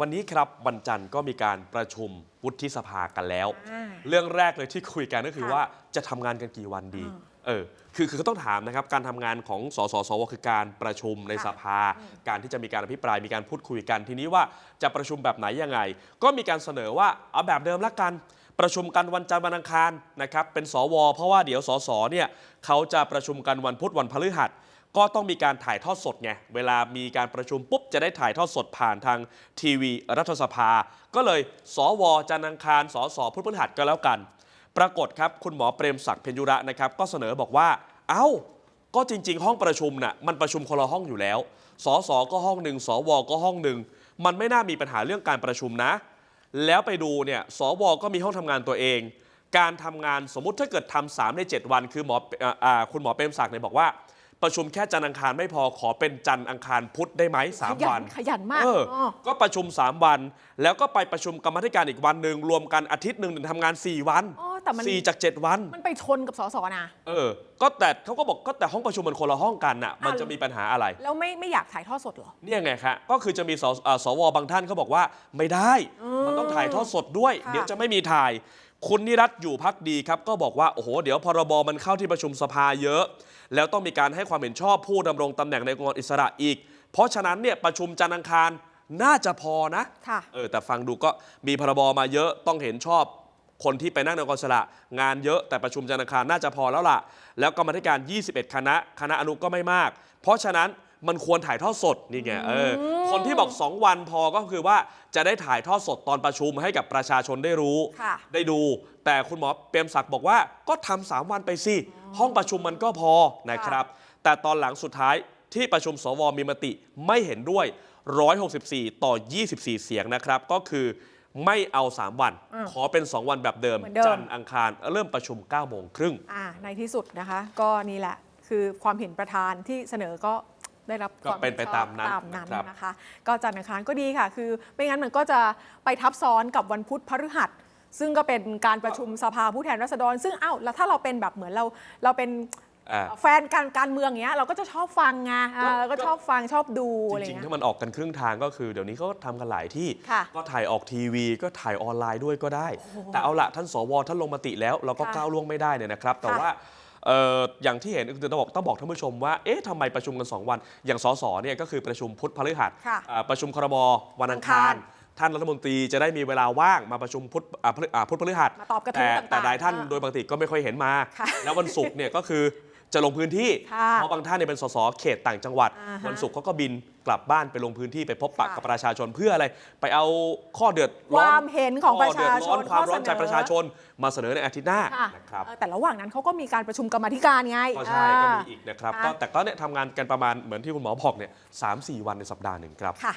วันนี้ครับวันจันทร์ก็มีการประชุมวุฒิสภากันแล้วอ่าเรื่องแรกเลยที่คุยกันก็คือค่ะว่าจะทำงานกันกี่วันดีอ่าเออ คือคือก็ต้องถามนะครับ การทำงานของสสสวคือการประชุมในค่ะสภา การที่จะมีการอภิปรายมีการพูดคุยกันทีนี้ว่าจะประชุมแบบไหนยังไง ก็มีการเสนอว่าเอาแบบเดิมละกันประชุมกันวันจันทร์วันอังคารนะครับเป็นสว เพราะว่าเดี๋ยวสสเนี่ยเขาจะประชุมกันวันพุธวันพฤหัส ก็ต้องมีการถ่ายทอดสดไง เวลามีการประชุมปุ๊บจะได้ถ่ายทอดสดผ่านทางทีวีรัฐสภา ก็เลยสวจันทร์อังคารสสพุธพฤหัสก็แล้วกัน ปรากฏครับคุณหมอเปรมศักดิ์เพญยุระนะครับก็เสนอบอกว่า เอ้า ก็จริง ๆ ห้องประชุมน่ะมันประชุมคนละห้องอยู่แล้ว สสก็ห้องหนึ่งสวก็ห้องหนึ่งมันไม่น่ามีปัญหาเรื่องการประชุมนะ แล้วไปดูเนี่ยสวก็มีห้องทำงานตัวเองการทำงานสมมุติถ้าเกิดทำสามใน 7 วัน คือหมออคุณหมอเปรมศักดิ์เนี่ยบอกว่า ประชุมแค่จันทร์อังคารไม่พอขอเป็นจันทร์อังคารพุธได้ไหมสามขยัวัน ขยันมาก เอออ๋อก็ประชุม 3 วัน แล้วก็ไปประชุมกรรมาธิการอีกวันหนึ่งรวมกันอาทิตย์หนึ่งถึงทำงาน 4 วันอ๋อแต่มัน สี่จาก 7 วัน มันไปชนกับสสนะ เออ ก็แต่เขาก็บอกก็แต่ห้องประชุมมันคนละห้องกันน่ะ มันอ้าวจะมีปัญหาอะไร แล้วไม่ไม่อยากถ่ายทอดสดเหรอ เนี่ยไงครับก็คือจะมีสอ่าสวบางท่านเขาบอกว่าไม่ได้ มันต้องถ่ายทอดสดด้วย ค่ะ เดี๋ยวจะไม่มีถ่าย คุณนิรัตน์อยู่พักดีครับ ก็บอกว่า โอ้โห เดี๋ยวพรบมันเข้าที่ประชุมสภาเยอะ แล้วต้องมีการให้ความเห็นชอบผู้ดำรงตำแหน่งในองค์กรอิสระอีก เพราะฉะนั้นเนี่ยประชุมจันทร์อังคารน่าจะพอนะค่ะเออแต่ฟังดูก็มีพรบมาเยอะต้องเห็นชอบคนที่ไปนั่งในองค์กรอิสระงานเยอะแต่ประชุมจันทร์อังคารน่าจะพอแล้วล่ะ แล้วกรรมาธิการ 21 คณะ คณะอนุก็ไม่มาก เพราะฉะนั้น มันควรถ่ายทอดสดนี่ไงเออคนที่บอก 2 วันพอก็คือว่าจะได้ถ่ายทอดสดตอนประชุมให้กับประชาชนได้รู้ค่ะได้ดู แต่คุณหมอเปรมศักดิ์บอกว่าก็ทำสามวันไปสิ ห้องประชุมมันก็พอนะครับ แต่ตอนหลังสุดท้ายที่ประชุมสวมีมติไม่เห็นด้วย 164 ต่อ 24 เสียงนะครับ ก็คือไม่เอา 3 วันอืมขอเป็น 2 วันแบบเดิมเหมือนเดิม จันทร์อังคาร เริ่มประชุม 9 โมงครึ่งอ่าในที่สุดนะคะ ก็นี่แหละ คือความเห็นประธานที่เสนอก็ ได้รับก็ความเป็นไปห็ชอบตามนั้นตามนั้นนะครับนะคะ ก็จันทร์อังคารก็ดีค่ะ คือไม่งั้นมันก็จะไปทับซ้อนกับวันพุธพฤหัสซึ่งก็เป็นการประชุมสภาผู้แทนราษฎร ซึ่งเอ้าแล้วถ้าเราเป็นแบบเหมือนเราเราเป็นอ่าแฟนการการเมืองเงี้ยเราก็จะชอบฟังไงอ่าก็เราก็ชอบฟังชอบดูอะไรจริงๆเงี้ถ้ายมันออกกันครึ่งทางก็คือ เดี๋ยวนี้เขาทำกันหลายที่ค่ะก็ถ่ายออกทีวี ก็ถ่ายออนไลน์ด้วยก็ได้ แต่เอาละท่านสวท่านลงมติแล้วเราก็ค่ะก้าวล่วงไม่ได้เนี่ยนะครับ แต่ค่ะว่า เอ่ออย่างที่เห็นคือต้องบอกต้องบอกท่านผู้ชมว่าเอ๊ะทำไมประชุมกัน 2 วัน อย่างสสเนี่ยก็คือประชุมพุธพฤหัสค่ะ อ่าประชุมครมวันอังคาอัรงคารท่านรัฐมนตรีจะได้มีเวลาว่างมาประชุมพุธอ่าพฤอ่าพุธพฤหัส มาตอบกระทู้แต่ต่างๆแต่หลายท่านอ่าโดยปกติก็ไม่ค่อยเห็นมา ค่ะแล้ววันศุกร์เนี่ยก็คือ จะลงพื้นที่ ค่ะเพราะบางท่านเนี่ยเป็นสสเขตต่างจังหวัด อ่าฮะวันศุกร์เขาก็บินกลับบ้านไปลงพื้นที่ไปพบปะค่ะ กับประชาชนเพื่ออะไร ไปเอาข้อเดือดคร้อน วามเห็นของประชาชนข้อเดือดร้อนความร้อนใจข้อเสนอประชาชนมาเสนอในอาทิตย์หน้าค่ะนะครับ เออแต่ระหว่างนั้นเขาก็มีการประชุมกรรมาธิการไงก็ใช่ก็อ่ามีอีกนะครับอะก็แต่ก็เนี่ยทำงานกันประมาณเหมือนที่คุณหมอบอกเนี่ยสามสี่วันในสัปดาห์หนึ่งครับ ค่ะ